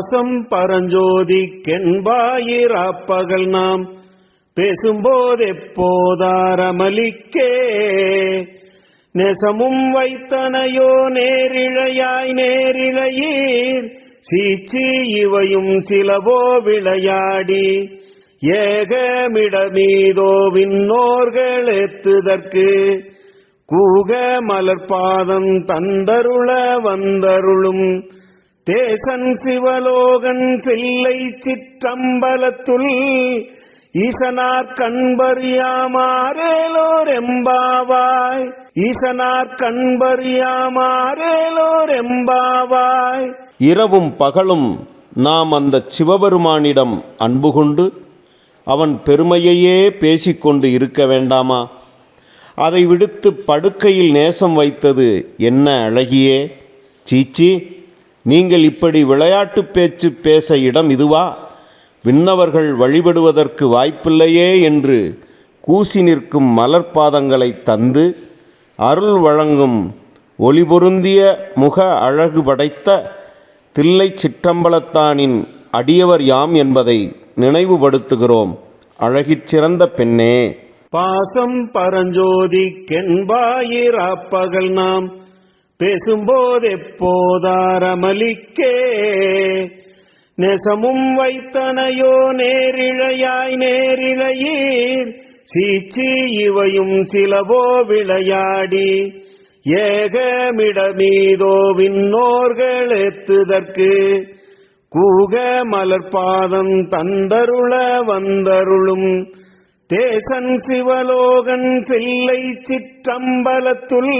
பாசம் பரஞ்சோதி கெண்பாயிராப்பகல் நாம் பேசும்போதெப்போதாரமலிக்கே நெசமும் வைத்தனையோ நேரிழையாய் நேரிழையீர். சீச்சி இவையும் சிலவோ விளையாடி. ஏகமிடமீதோ விண்ணோர்கள் எத்துதற்கு கூக மலர்பாதம் தந்தருள வந்தருளும். தேசன் சிவலோகன் சில்லை சிற்றம்பலத்துள் ஈசனார் கண்பறியாமாரேலோர் எம்பாவாய் ஈசனார் கண்பறியாமாரேலோர் எம்பாவாய் இரவும் பகலும் நாம் அந்த சிவபெருமானிடம் அன்பு கொண்டு அவன் பெருமையையே பேசிக்கொண்டு இருக்க வேண்டாமா? அதை விடுத்து படுக்கையில் நேசம் வைத்தது என்ன அழகியே? சீச்சி நீங்கள் இப்படி விளையாட்டு பேச்சு பேச இடம் இதுவா? விண்ணவர்கள் வழிபடுவதற்கு வாய்ப்பில்லையே என்று கூசி நிற்கும் மலர்பாதங்களை தந்து அருள் வழங்கும் ஒளிபொருந்திய முக அழகு படைத்த தில்லை சிற்றம்பலத்தானின் அடியவர் யாம் என்பதை நினைவுபடுத்துகிறோம். அழகிற் சிறந்த பெண்ணே. பாசம் பரஞ்சோதி கெண்பாயிராப்பகல் நாம். பேசும்போதெப்போதாரமலிக்கே நெசமும் வைத்தனையோ நேரிழையாய் நேரிழையீர். சீச்சி இவையும் சிலவோ விளையாடி. ஏகமிடமீதோ விண்ணோர்கள் எத்துதற்கு கூக மலர்பாதம் தந்தருள வந்தருளும். தேசன் சிவலோகன் சில்லை சிற்றம்பலத்துள்.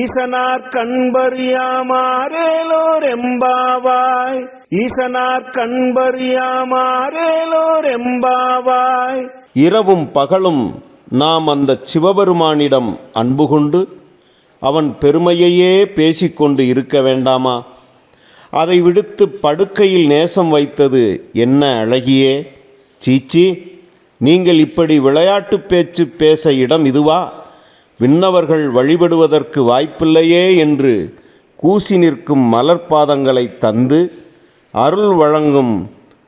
ஈசனார் கண்பறியாமாரேலோர் எம்பாவாய் ஈசனார் கண்பறியாமாரேலோர் எம்பாவாய் இரவும் பகலும் நாம் அந்த சிவபெருமானிடம் அன்பு கொண்டு அவன் பெருமையையே பேசிக்கொண்டு இருக்க வேண்டாமா? அதை விடுத்து படுக்கையில் நேசம் வைத்தது என்ன அழகியே? சீச்சி நீங்கள் இப்படி விளையாட்டு பேச்சு பேச இடம் இதுவா? விண்ணவர்கள் வழிபடுவதற்கு வாய்ப்பில்லையே என்று கூசி நிற்கும் மலர்பாதங்களை தந்து அருள் வழங்கும்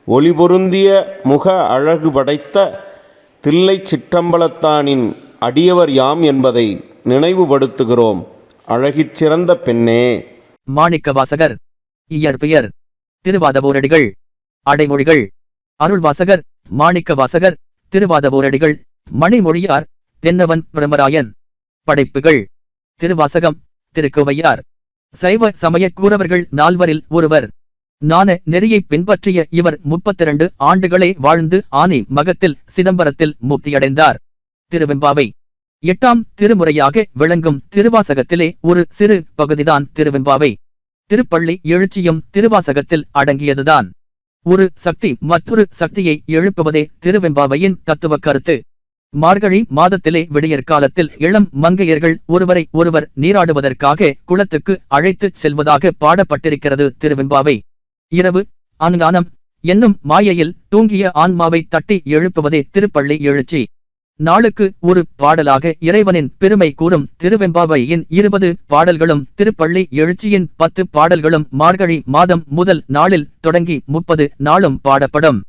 ஒளிபொருந்திய முக அழகு படைத்த தில்லை சிற்றம்பலத்தானின் அடியவர் யாம் என்பதை நினைவுபடுத்துகிறோம். அழகிற் சிறந்த பெண்ணே. மாணிக்கவாசகர் இயற்பெயர் திருவாதபோரடிகள் அடைமொழிகள் அருள்வாசகர் மாணிக்கவாசகர் திருவாதபோரடிகள் மணிமொழியார் தென்னவன் பிரமராயன். படைப்புகள். திருவாசகம் திருக்கோவையார் சைவ சமய கூறவர்கள் நால்வரில் ஒருவர். நான நெறியை பின்பற்றிய இவர் முப்பத்திரண்டு ஆண்டுகளே வாழ்ந்து ஆனை மகத்தில் சிதம்பரத்தில் முக்தியடைந்தார். திருவெம்பாவை. எட்டாம் திருமுறையாக விளங்கும் திருவாசகத்திலே ஒரு சிறு பகுதிதான் திருவெம்பாவை. திருப்பள்ளி எழுச்சியும் திருவாசகத்தில் அடங்கியதுதான். ஒரு சக்தி மற்றொரு சக்தியை எழுப்புவதே திருவெம்பாவையின் தத்துவ கருத்து. மார்கழி மாதத்திலே விடியற் காலத்தில் இளம் மங்கையர்கள் ஒருவரை ஒருவர் நீராடுவதற்காக குளத்துக்கு அழைத்துச் செல்வதாக பாடப்பட்டிருக்கிறது திருவெம்பாவை. இரவு அனுதானம் என்னும் மாயையில் தூங்கிய ஆன்மாவை தட்டி எழுப்புவதே திருப்பள்ளி எழுச்சி. நாளுக்கு ஒரு பாடலாக இறைவனின் பெருமை கூறும் திருவெம்பாவையின் இருபது பாடல்களும் திருப்பள்ளி எழுச்சியின் பத்து பாடல்களும் மார்கழி மாதம் முதல் நாளில் தொடங்கி முப்பது நாளும் பாடப்படும்.